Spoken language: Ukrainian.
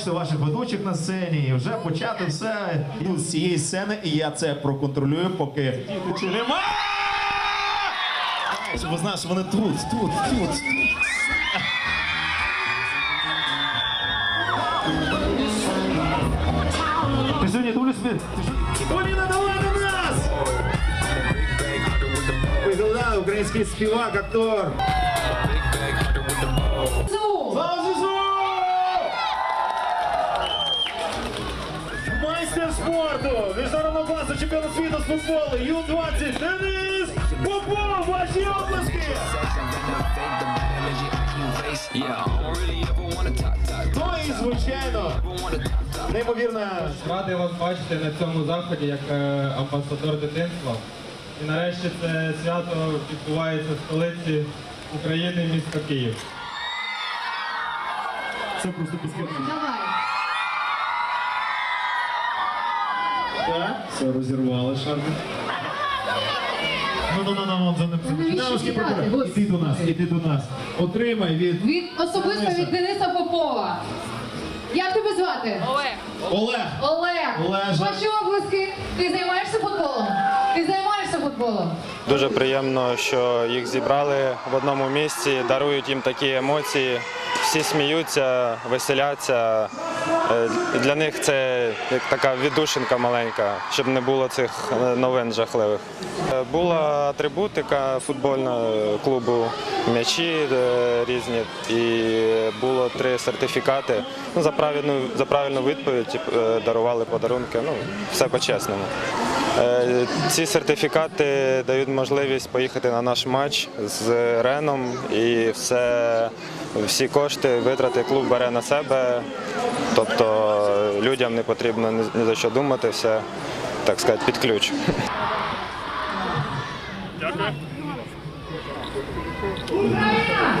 Бачите ваших ведучих на сцені і вже почати все з цієї сцени, і я це проконтролюю, поки чи нема. Щоб ви знали, вони тут, тут, тут. Ти сьогодні дивлюсь, ти що? Поліна, давай на нас! Виглядає український співак, актор. Слава ЗСУ! Майстер спорту! Міжнародного класу чемпіона світу з футболу Ю-20 Денис Попов! Ваші обласки! Ну і звичайно, неймовірна Радий вас бачити на цьому заході як е, амбасадор дитинства. І нарешті це свято відбувається в столиці України, місто Київ. Це просто безкінечно. Давай. Все розірвали шарфи. Ну, ну, ну, ну, за ним. прибирай. господи? Іди до нас, іди до нас. Отримай від Від особисто від Дениса Попова. Як тебе звати? Олег. Олег. Олег. Олеже. Ваші обласки. Ти займаєшся футболом? Ти займаєшся футболом? Дуже приємно, що їх зібрали в одному місці, дарують їм такі емоції. Всі сміються, веселяться. Е, Для них це як така віддушинка маленька, щоб не було цих е, новин жахливих. Е, Була атрибутика футбольного клубу, м'ячі різні, і було три сертифікати. Ну, за правильну за правильну відповідь дарували подарунки. Ну, все по-чесному. Е, Ці сертифікати дають можливість поїхати на наш матч з Реном і все, всі кошти, витрати клуб бере на себе. Тобто людям не потрібно ні за що думати, все так сказати, під ключ. Україна!